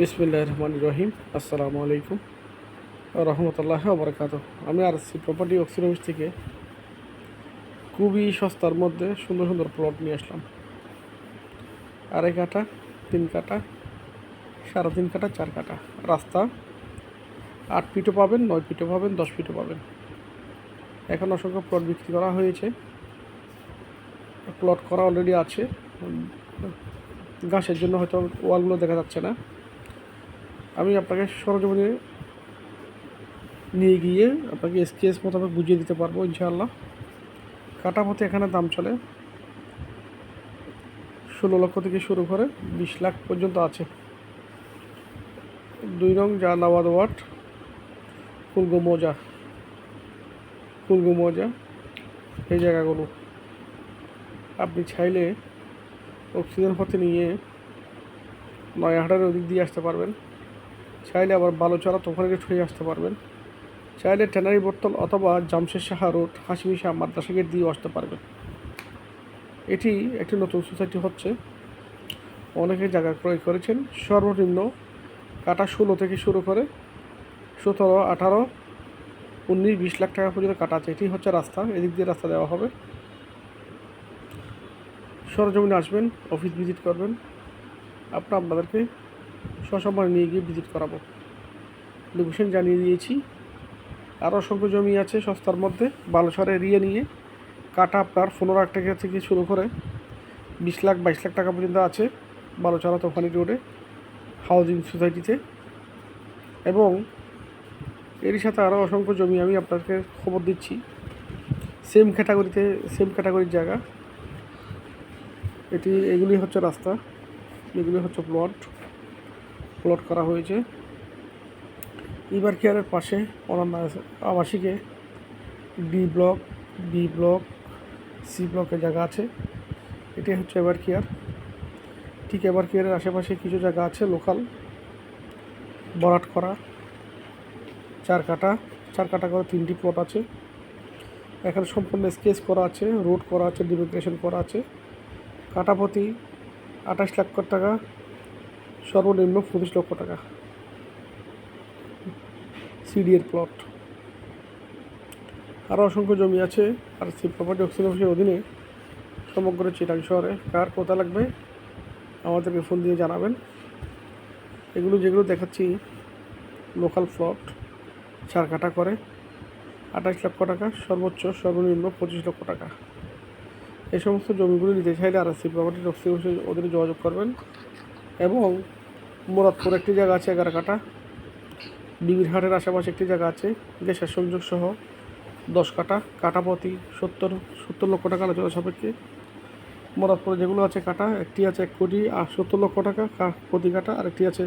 বিসমিল্লাহ রহমান রহিম। আসসালামু আলাইকুম রহমতুল্লাহ বরকাত আমি আর সি প্রপার্টি অক্সিন অফিস থেকে খুবই সস্তার মধ্যে সুন্দর সুন্দর প্লট নিয়ে আসলাম। আড়াই কাটা তিন কাটা সাড়ে তিন কাটা চার কাটা রাস্তা আট ফিটও পাবেন, নয় ফিটও পাবেন, দশ ফিটও পাবেন। এখন অসংখ্য প্লট বিক্রি করা হয়েছে। প্লট করা অলরেডি আছে। ঘাসের জন্য হয়তো ওয়ালগুলো দেখা যাচ্ছে না। আমি আপনাকে সরজমিনে নিয়ে গিয়ে আপনাকে স্কেচ মোতাবেক বুঝিয়ে দিতে পারব, ইনশাআল্লাহ। কাটা পথে এখানে দাম চলে। ষোলো লক্ষ থেকে শুরু করে বিশ লাখ পর্যন্ত আছে। দুই রং জালাবাদ ওয়াট ফুলগো মোজা। ফুলগো মোজা, এই জায়গাগুলো। আপনি চাইলে অক্সিজেন পথে নিয়ে নয়াহাটের ওদিক দিয়ে আসতে পারবেন। চাইলে আবার বালুচড়া তোফানি গেট হয়ে আসতে পারবেন। চাইলে ট্যানারি বোর্তল অথবা জামশেদ সাহা রোড, হাসিমি শাহ মাদ্রাসা গেট দিয়েও আসতে পারবেন। এটি একটি নতুন সোসাইটি হচ্ছে। অনেকে জায়গা ক্রয় করেছেন। সর্বনিম্ন কাটা ষোলো থেকে শুরু করে সতেরো, আঠারো, উনিশ, বিশ লাখ টাকা পর্যন্ত কাটা আছে। এটি হচ্ছে রাস্তা, এদিক দিয়ে রাস্তা দেওয়া হবে। সরজমিনে আসবেন, অফিস ভিজিট করবেন। আপনার আপনাদেরকে সসম্মানে নিয়ে গিয়ে ভিজিট করাবো। লোকেশন জানিয়ে দিয়েছি। আরও অসংখ্য জমি আছে সস্তার মধ্যে। বালুসর এরিয়া নিয়ে কাটা আপনার পনেরো লাখ টাকা থেকে শুরু করে বিশ লাখ, বাইশ লাখ টাকা পর্যন্ত আছে বালুচরা তোফানি রোডে, হাউজিং সোসাইটিতে। এবং এরই সাথে আরও অসংখ্য জমি আমি আপনাকে খবর দিচ্ছি। সেম ক্যাটাগরিতে, সেম ক্যাটাগরির জায়গা। এটি, এগুলি হচ্ছে রাস্তা, এগুলি হচ্ছে প্লট। প্লট করা হয়েছে। ইবার কেয়ারের পাশে অন্যান্য আবাসিকে D block B block C ব্লকের জায়গা আছে। এটি হচ্ছে এবার কেয়ার ঠিক এবার কেয়ারের আশেপাশে কিছু জায়গা আছে লোকাল বরাট করা, চার কাটা চার কাটা করে তিনটি প্লট আছে। এখানে সম্পূর্ণ স্কেচ করা আছে রোড করা আছে ডিমিগ্রেশন করা আছে। কাটাপতি আঠাশ লাখ টাকা সর্বনিম্ন পঁচিশ লক্ষ টাকা। সিডিএর প্লট আরও অসংখ্য জমি আছে, আর সেই প্রপার্টি অক্সিজেন অফিসের অধীনে সমগ্র চিটাং শহরে কার কোথা লাগবে আমাদেরকে ফোন দিয়ে জানাবেন। এগুলো যেগুলো দেখাচ্ছি লোকাল প্লট চার কাটা করে, আঠাশ লক্ষ টাকা, সর্বোচ্চ সর্বনিম্ন পঁচিশ লক্ষ টাকা। এই সমস্ত জমিগুলো নিতে চাইলে আর সি প্রপার্টি অফিসের অধীনে যোগাযোগ করবেন এবং মুরাদপুর একটি জায়গা আছে এগারো কাটা ডিবির আশেপাশে একটি জায়গা আছে, গ্যাসের সংযোগ সহ দশ কাটা কাটাপতি সত্তর সত্তর লক্ষ টাকা আলোচনা সাপেক্ষে। মুরাদপুরে যেগুলো আছে কাটা একটি আছে এক কোটি আর সত্তর লক্ষ টাকা প্রতি কাটা আর একটি আছে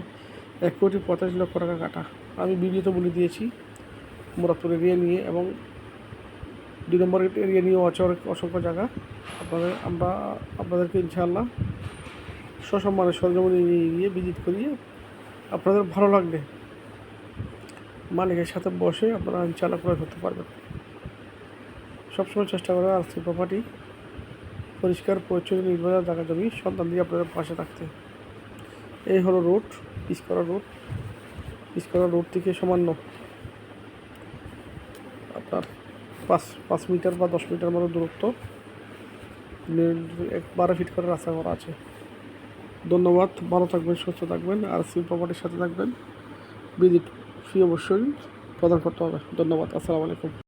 এক কোটি পঁচাশি লক্ষ টাকা কাটা আমি ভিডিওতে বলে দিয়েছি মুরাদপুর এরিয়া নিয়ে এবং দুই নম্বর এরিয়া নিয়েও আছে অনেক অসংখ্য জায়গা। আপনাদের, আমরা, আপনাদেরকে ইনশাআল্লাহ সসম্মানে সরজমিনে নিয়ে গিয়ে ভিজিট করিয়ে আপনাদের ভালো লাগবে মালিকের সাথে বসে আপনারা ক্রয় করতে পারবেন। সবসময় চেষ্টা করে আর প্রপার্টি, পরিষ্কার, পরিচ্ছন্ন নির্ভর জায়গা জমি সন্তান দিয়ে আপনাদের পাশে থাকতে। এই হলো রোড ইস্করা রোড ইস্করা রোড থেকে সামান্য আপনার পাঁচ পাঁচ মিটার বা দশ মিটার মতো দূরত্ব। বারো ফিট করে রাস্তা করা আছে। ধন্যবাদ। ভালো থাকবেন, সুস্থ থাকবেন, আর সি প্রপার্টির সাথে থাকবেন। বিজিট ফি অবশ্যই প্রদান করতে হবে। ধন্যবাদ, আসসালামু আলাইকুম।